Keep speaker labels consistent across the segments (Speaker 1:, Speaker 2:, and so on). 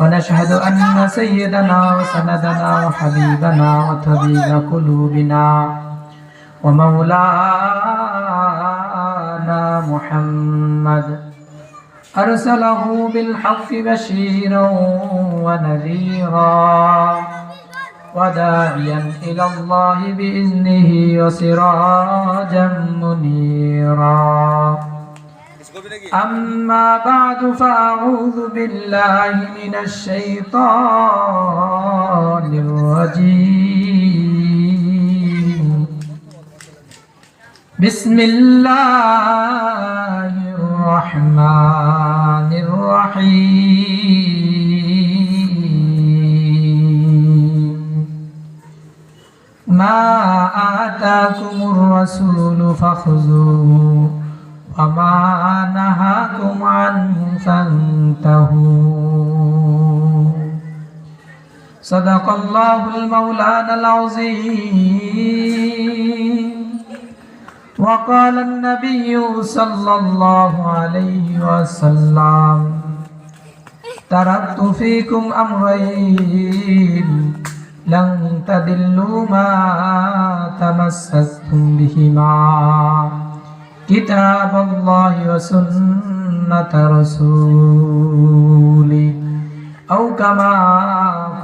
Speaker 1: ونشهد أن سيدنا وسندنا وحبيبنا وطبيب قلوبنا ومولانا محمد. أرسله بالحق بشيرا ونذيرا وداعيا إلى الله بإذنه وسراجا منيرا. أما بعد فأعوذ بالله من الشيطان الرجيم بسم الله الرحمن الرحيم ما آتاكم الرسول فخذوه وما نهاكم عنه فانتهوا صدق الله المولانا العظيم وقال النبي صلى الله عليه وسلم تركت فيكم أمرين لن تدلوا ما تمسكتم بهما كتاب الله وسنة رسوله أو كما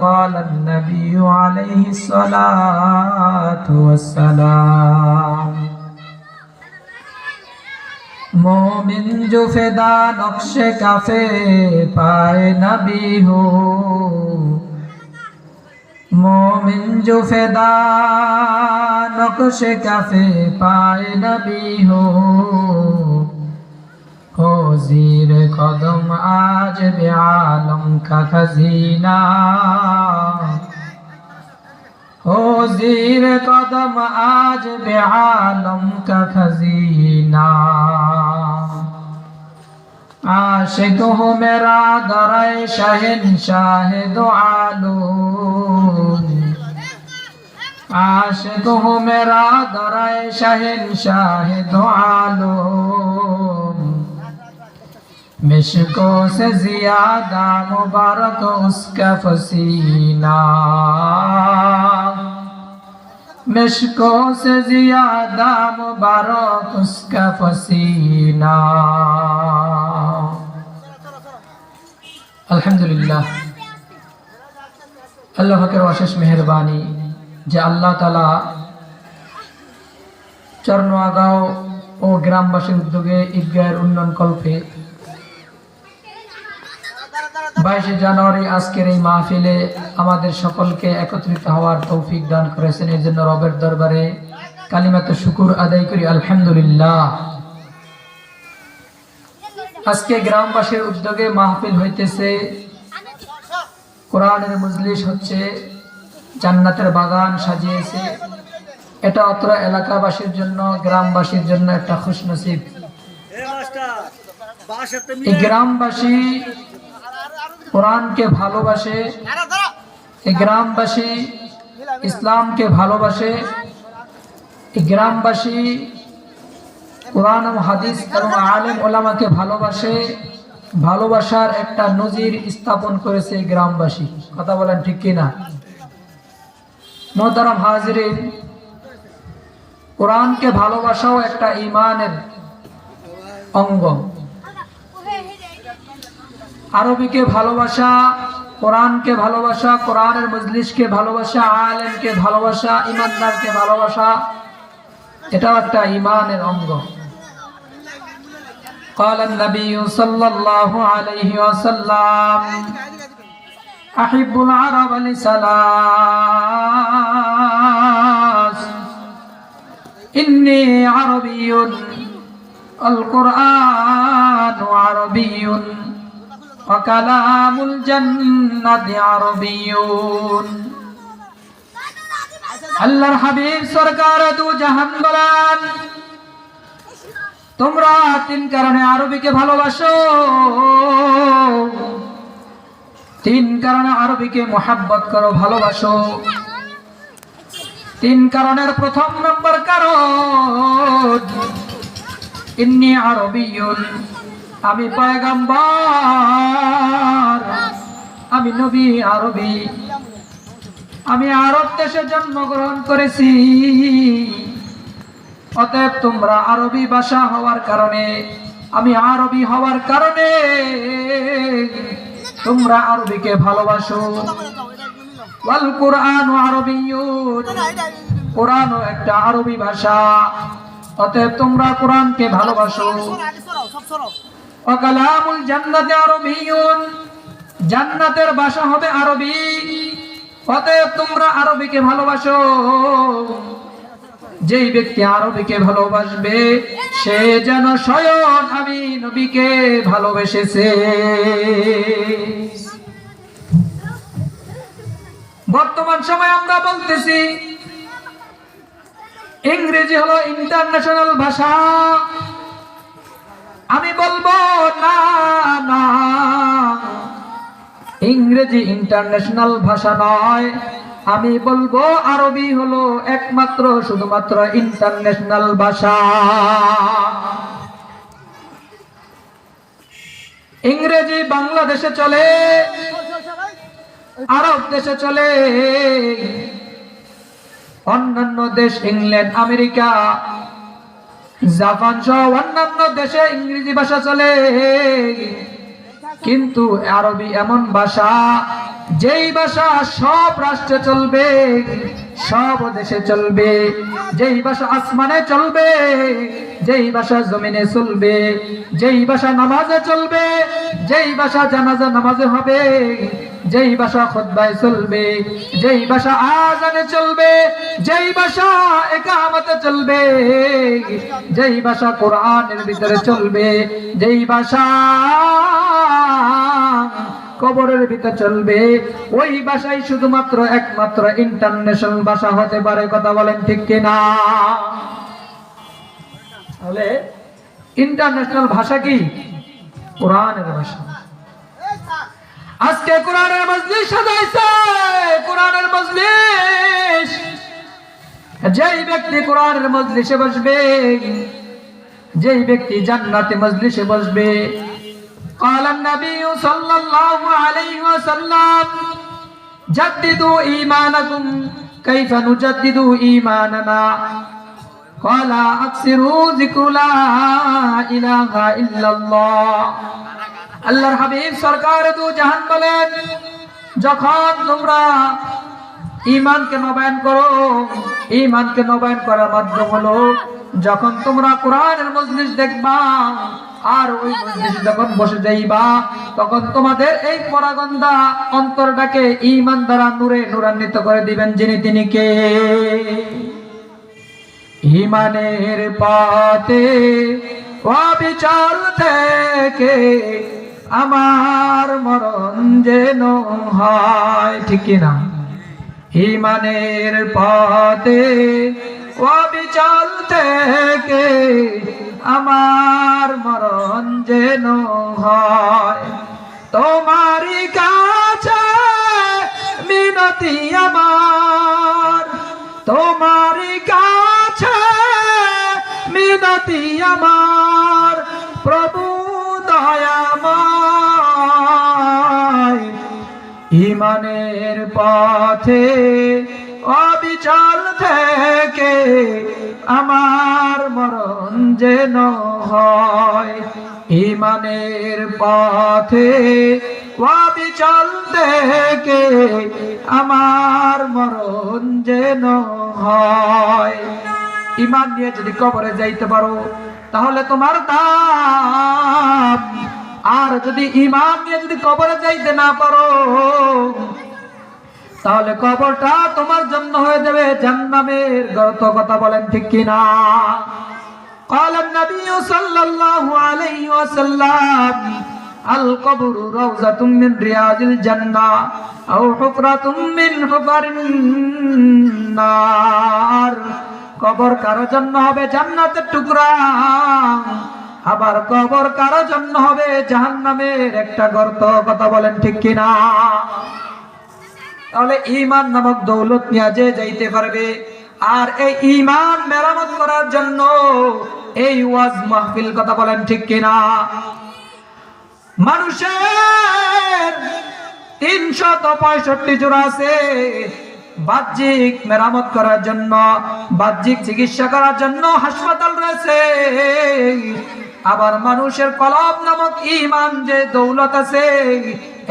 Speaker 1: قال النبي عليه الصلاة والسلام مومن جو فدا نقش کافے پائے نبی ہو মোমিন জুফেদা, নকশে কাফে পায় নবী হো। খোজির কদম আজ বেআলম কা খজিনা। খোজির কদম আজ বেআলম কা খজিনা। আশিক হো মেরা দরায় শাহিন শাহ দো আলো عاشق ہوں میرا درائے شہن شاہ دو عالم مشکوں سے زیادہ مبارک اس کا فسینہ مشکوں سے زیادہ مبارک اس کا فسینہ الحمدللہ۔ اللہ فکر واشش مہربانی۔ যে আল্লাহ তালা চরনোয়াগাঁও ও গ্রামবাসীর উদ্যোগে ঈদগাহের উন্নয়ন কল্পে বাইশে জানুয়ারি আজকের এই মাহফিলে আমাদের সকলকে একত্রিত হওয়ার তৌফিক দান করেছেন। এই জন্য রবের দরবারে কালিমাত শুকুর আদায় করি। আলহামদুলিল্লাহ। আজকে গ্রামবাসীর উদ্যোগে মাহফিল হইতেছে। কোরআনের মজলিস হচ্ছে জান্নাতের বাগান সাজিয়েছে। এটা অত্র এলাকাবাসীর জন্য, গ্রামবাসীর জন্য একটা খুশনসিব। এই গ্রামবাসী কোরআনকে ভালোবাসে, এই গ্রামবাসী ইসলামকে ভালোবাসে, এই গ্রামবাসী কোরআন হাদিস এবং আলেম ওলামাকে ভালোবাসে, ভালোবাসার একটা নজির স্থাপন করেছে এই গ্রামবাসী। কথা বলেন ঠিক কিনা? মোহতারাম হাজরিন কোরআনকে ভালোবাসাও একটা ইমানের অঙ্গ আরবিকে ভালোবাসা কোরআনকে ভালোবাসা কোরআনের মজলিসকে ভালোবাসা আলেমকে ভালোবাসা ইমানদারকে ভালোবাসা এটাও একটা ইমানের অঙ্গ قال النبي صلى الله عليه وسلم أحب العرب لثلاث إني عربي القرآن عربي وكلام الجنة عربيون আল্লাহর হাবিব সরকার দু জাহান বলেন তোমরা তিন কারণে আরবিকে ভালোবাসো তিন কারণে আরবিকে মোহাব্বত করো, ভালোবাসো। তিন কারণের প্রথম নম্বর কারণ, ইন্নি আরবিয়ুন, আমি পয়গাম্বার, আমি নবী আরবি। আমি আরব দেশে জন্মগ্রহণ করেছি। অতএব তোমরা আরবি ভাষা হওয়ার কারণে, আমি আরবি হওয়ার কারণে তোমরা আরবিকে ভালোবাসো। ওয়াল কোরআন আরবিয়ুন একটা আরবি ভাষা। অতএব তোমরা কোরআনকে ভালোবাসো। আরবিয়ুন জান্নাতের ভাষা হবে আরবি। অতএব তোমরা আরবিকে ভালোবাসো। যেই ব্যক্তি আরবিকে ভালোবাসবে, সে যেন স্বয়ং আমি নবীকে ভালোবেসেছে। বর্তমান সময় আমরা বলতেছি, ইংরেজি হলো ইন্টারন্যাশনাল ভাষা। আমি বলব, না না। ইংরেজি ইন্টারন্যাশনাল ভাষা নয়, আমি বলব আরবি হলো একমাত্র, শুধুমাত্র ইন্টারন্যাশনাল ভাষা। ইংরেজি বাংলাদেশে চলে আরব দেশে চলে। অন্যান্য দেশ ইংল্যান্ড আমেরিকা জাপান সহ অন্যান্য দেশে ইংরেজি ভাষা চলে। কিন্তু আরবি এমন ভাষা যেই ভাষা সব রাষ্ট্রে চলবে সব দেশে চলবে যেই ভাষা আসমানে চলবে যেই ভাষা জমিনে চলবে যেই ভাষা নামাজে চলবে যেই ভাষা জানাজা নামাজে হবে যেই ভাষা খুতবায় চলবে যেই ভাষা আজানে চলবে যেই ভাষা একামতে চলবে যেই ভাষা কোরআনের ভিতরে চলবে যেই ভাষা কবরের ভিতরে চলবে। ওই ভাষাই শুধুমাত্র একমাত্র ইন্টারন্যাশনাল ভাষা হতে পারে, কথা বলেন ঠিক কিনা? তাহলে ইন্টারন্যাশনাল ভাষা কি? কোরআনের ভাষা। আজকে কোরআনের মজলিস সাজাইছে কোরআনের মজলিস। যেই ব্যক্তি কোরআনের মজলিসে বসবে, যেই ব্যক্তি জান্নাতে মজলিসে বসবে قال النبي صلى الله عليه وسلم جددوا إيمانكم كيف نجدد إيماننا قال أكثروا ذكر لا إله إلا الله আল্লাহর হাবিব সরকার দু জাহান বলেন যখন তোমরা ইমানকে নবায়ন করো ইমানকে নবায়ন করার মাধ্যম হলো যখন তোমরা কোরআনের মজলিস দেখবা আর ওই মজলিস যখন বসে যাইবা, তখন তোমাদের এই পরাগন্ধা অন্তরটাকে ইমান দ্বারা নূরে নূরান্বিত করে দিবেন যিনি তিনি কে? ইমানের পাতে অবিচল থেকে আমার মরণ যেন হয়, ঠিক না? ইমানের পথে অবিচল থেকে আমার মরণ যেন হয়। তোমারই কাছে মিনতি আমার। তোমারই কাছে মিনতি আমার। প্রভু দয়াময়, ইমানের পথে অবিচল থেকে আমার মরণ যেন হয়, ইমানের পথে অবিচল কে আমার মরণ যেন হয়। ইমান নিয়ে যদি কবরে যাইতে পারো, তাহলে তোমার দাম। আর যদি ইমান নিয়ে যদি কবরে যাইতে না পারো তাহলে কবরটা তোমার জন্য হয়ে যাবে জান্নামের গত কথা বলেন ঠিক কিনা قال النبي صلى الله عليه وسلم আল কবরু রাউজাতুম মিন রিয়াজিল জান্নাহ আও হুফরাতুম মিন হুফারিন নার কবর কারো জন্য হবে জান্নাতের টুকরা আবার কবর কারো জন্য হবে জাহান্নামের একটা গর্ত কথা বলেন ঠিক কিনা তাহলে ইমান নামক দৌলত নিয়ে যে যাইতে পারবে। আর এই ইমান মেরামত করার জন্য এই ওয়াজ মাহফিল কথা বলেন ঠিক কিনা? মানুষের তিনশত পঁয়ষট্টি জোড়া আছে বাহ্যিক মেরামত করার জন্য, বাহ্যিক চিকিৎসা করার জন্য হাসপাতাল রয়েছে। আবার মানুষের কলব নামক ইমান যে দৌলত আছে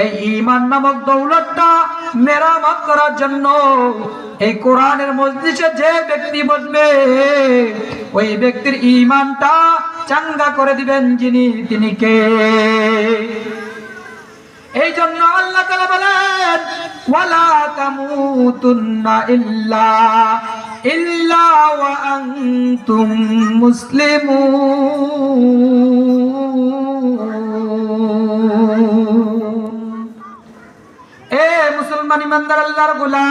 Speaker 1: এই ইমান নামক দৌলতটা মেরামত করার জন্য এই কোরআনের মসজিদে যে ব্যক্তি বসবে, ওই ব্যক্তির ইমানটা চাঙ্গা করে দিবেন যিনি, তিনি কে? এই জন্য আল্লাহ তাআলা বলেন, ওয়ালা তামুতুন্না ইল্লা ইল্লা ওয়া আনতুম মুসলিমুন। আল্লাহর গুলাম।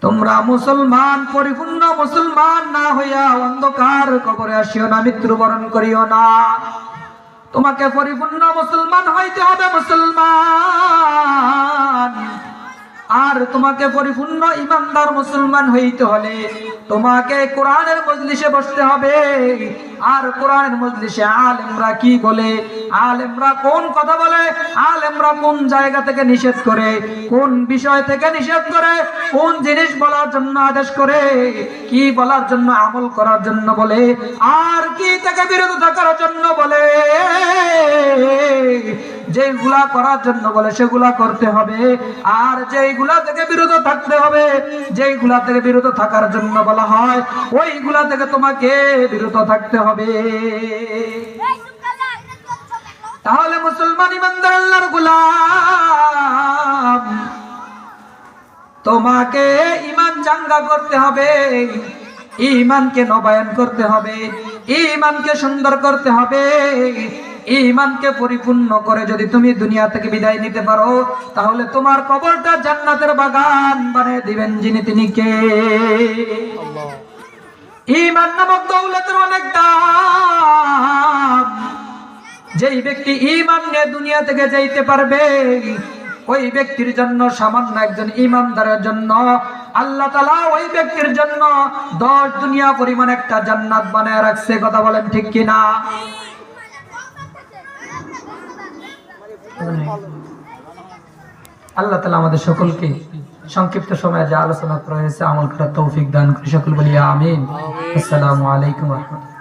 Speaker 1: তোমরা মুসলমান, পরিপূর্ণ মুসলমান না হইয়া অন্ধকার কবরে আসিও না, মৃত্যুবরণ করিও না। তোমাকে পরিপূর্ণ মুসলমান হইতে হবে, মুসলমান। তোমাকে পরিপূর্ণ ইমানদার মুসলমান হইতে হলে তোমাকে কোরআনের মজলিসে বসতে হবে। আর কোরআনের মজলিসে আলেমরা কি বলে? আলেমরা কোন কথা বলে? আলেমরা কোন জায়গা থেকে নিষেধ করে? কোন বিষয় থেকে নিষেধ করে? কোন জিনিস বলার জন্য আদেশ করে? কি বলার জন্য, আমল করার জন্য বলে? আর কি থেকে বিরত থাকার জন্য বলে? যেগুলা করার জন্য বলে সেগুলা করতে হবে। আর যেইগুলা থেকে বিরত থাকতে হবে যেইগুলা থেকে বিরত থাকার জন্য বলা হয় ওইগুলা থেকে তোমাকে বিরত থাকতে হবে। তাহলে মুসলমান ইমানদার আল্লাহর গোলাম তোমাকে ইমান চাঙ্গা করতে হবে ইমানকে নবায়ন করতে হবে ইমানকে সুন্দর করতে হবে। ইমানকে পরিপূর্ণ করে যদি তুমি দুনিয়া থেকে বিদায় নিতে পারো, তাহলে তোমার কবরটা জান্নাতের বাগান বানিয়ে দিবেন যিনি তিনি কে? ইমান নামক দৌলতের অনেক দাম। যেই ব্যক্তি ইমান নিয়ে দুনিয়া থেকে যাইতে পারবে, ওই ব্যক্তির জন্য, সামান্য একজন ইমানদারের জন্য, আল্লাহ তালা ওই ব্যক্তির জন্য দশ দুনিয়া পরিমাণ একটা জান্নাত বানায় রাখছে, কথা বলেন ঠিক কিনা? আল্লাহ তালা আমাদের সকলকে সংক্ষিপ্ত সময়ে যা আলোচনা করা হয়েছে আমল করার তৌফিক দান করে সকল বলিয়া আমিন। আসসালামু আলাইকুম রহমতুল্লাহ।